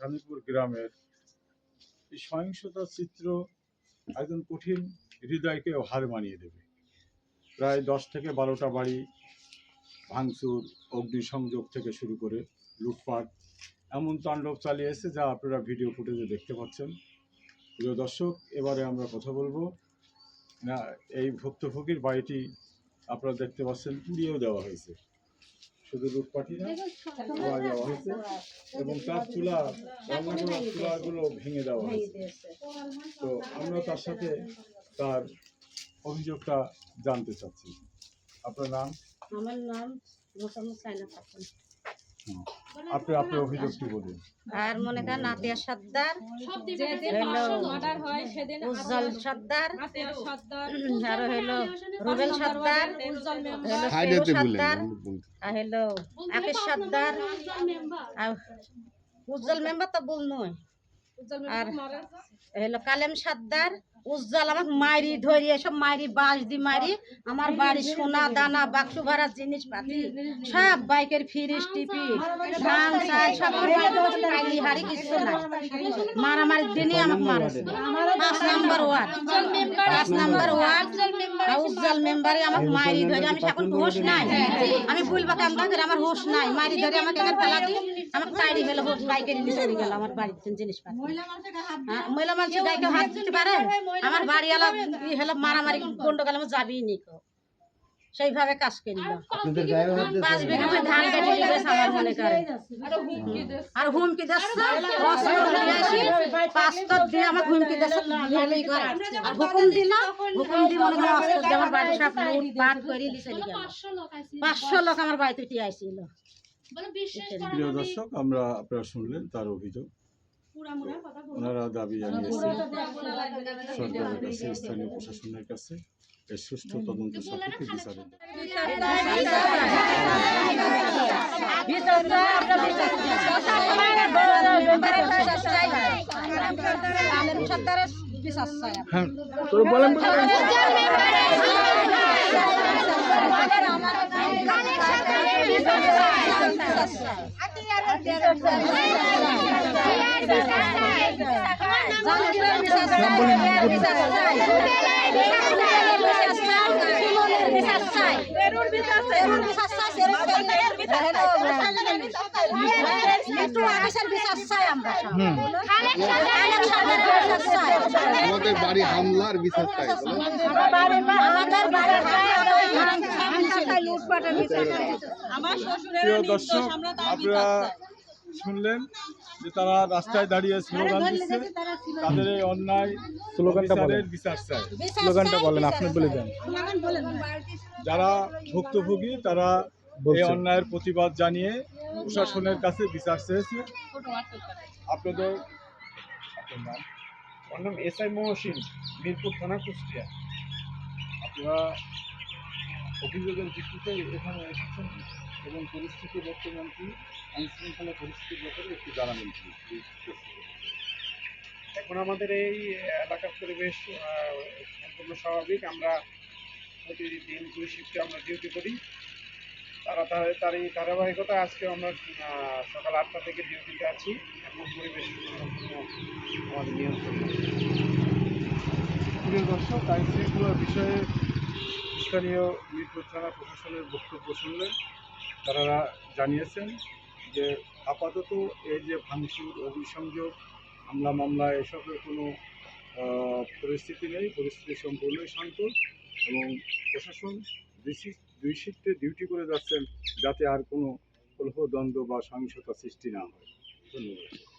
খালিপুর গ্রামের এই সহিংসতার চিত্র একজন কঠিন হৃদয়কে হার মানিয়ে দেবে। প্রায় দশ থেকে বারোটা বাড়ি ভাঙচুর, অগ্নিসংযোগ থেকে শুরু করে লুটপাট, এমন তাণ্ডব চালিয়েছে যা আপনারা ভিডিও ফুটেজে দেখতে পাচ্ছেন। প্রিয় দর্শক, এবারে আমরা কথা বলব। না, এই ভুক্তভোগীর বাড়িটি আপনারা দেখতে পাচ্ছেন, পুড়িয়েও দেওয়া হয়েছে। শুধু লুটপাটি না পোড়া দেওয়া হয়েছে এবং তার চুলা রান্না করা চুলাগুলো ভেঙে দেওয়া হয়েছে। তো আমরা তার সাথে তার অভিযোগটা জানতে চাচ্ছি। আপনার নাম? আমার নাম মোসাম্মদ সাইনা খাতুন আপনি আপনার অভিযোগটি বলুন? আর মনে করেন নাতিয়া সর্দার হয় উজ্জ্বল সর্দার আর হলো রুবেল সর্দার হলো হাইডেতে সেবু বলেন সর্দার আর হলো আকিশ সর্দার আর উজ্জ্বল মেম্বার। তো বল নয় আর হলো কালেম সর্দার উজ্জ্বল আমাকে মারি ধরি এসব মারি বাঁশ দি মারি আমার বাড়ি সোনা দানা বাক্স ভরা জিনিস পাতি সব বাইকের ফ্রিজ টিপি ধান চাল সব হারি কিছু না মারামারি দিনই আমাকে মারছে। পাঁচ নাম্বার ওয়ার্ড। পাঁচ নাম্বার ওয়ার্ড। উজ্জ্বল মেম্বারে আমাকে মারি ধরে আমি এখন হোশ নাই। আমি বলব কেমন আমার হোশ নাই। মারি ধরে আমাকে ফেলা দিই হলো গেল আমার জিনিসপাতি। হ্যাঁ, মহিলা মানুষ গায়ে হাত দিতে পারে? আমার বাড়িওয়ালা ই হলো মারামারি গন্ডগোল আমার যাবেই নি কো। সেইভাবে কাজ? পাঁচ বিঘা করে ধান কেটে দিয়েছে আমার মনে করে। আর হুমকি দিচ্ছে। অস্ত্র নিয়ে আসি পাঁচটা দিয়ে আমার হুমকি দিচ্ছে হেলেই করে। আর হুকুম দিল হুকুম দিয়ে মনে করে অস্ত্র দিয়ে আমার বাড়ি সব লুট করে লিখে পাঁচশো লোক আমার বাড়িতে উঠে আসছিল প্রিয় দর্শক আমরা আপনারা শুনলেন তার অভিযোগ। ওনারা দাবি জানিয়েছেন সরকারের কাছে স্থানীয় প্রশাসনের কাছে এর সুষ্ঠু তদন্ত সাপেক্ষে বিচারের আমাদের বাড়ি হামলার বিচার চাই বলেন। প্রিয় দর্শক আপনারা শুনলেন যে তারা রাস্তায় দাঁড়িয়ে স্লোগান দিচ্ছে তাদের এই অন্যায় বিচারের বিচার চায়। স্লোগানটা বলেন আপনি বলে দেন। যারা ভুক্তভোগী তারা এই অন্যায়ের প্রতিবাদ জানিয়ে প্রশাসনের কাছে বিচার চেয়েছে। আপনাদের? আমার নাম এস আই মহসিন মিরপুর থানা কুষ্টিয়া। আপনারা অভিযোগের ভিত্তিতে এখানে এসেছেন এবং পরিস্থিতি বর্তমান কি? আইন শৃঙ্খলা পরিস্থিতির ব্যাপারে একটু জানাবেন কি? এখন আমাদের এই এলাকার পরিবেশ সম্পূর্ণ স্বাভাবিক। আমরা প্রতিদিন দুই শিফটে আমরা ডিউটি করি। তারা তার- এই ধারাবাহিকতা আজকে আমরা সকাল আটটা থেকে ডিউটিতে আছি এখন পরিবেশ আমাদের নিয়ন্ত্রণ। প্রিয় দর্শক, আইন শৃঙ্খলার বিষয়ে স্থানীয় মিরপুর থানা প্রশাসনের বক্তব্য শুনলেন। তারা জানিয়েছেন যে আপাতত এই যে ভাঙচুর, অগ্নিসংযোগ, হামলা, মামলা, এসবের কোনো পরিস্থিতি নেই। পরিস্থিতি সম্পূর্ণই শান্ত এবং প্রশাসন দুই শিফট ডিউটি করে যাচ্ছেন যাতে আর কোনো কলহ দ্বন্দ্ব বা সহিংসতা সৃষ্টি না হয়। ধন্যবাদ।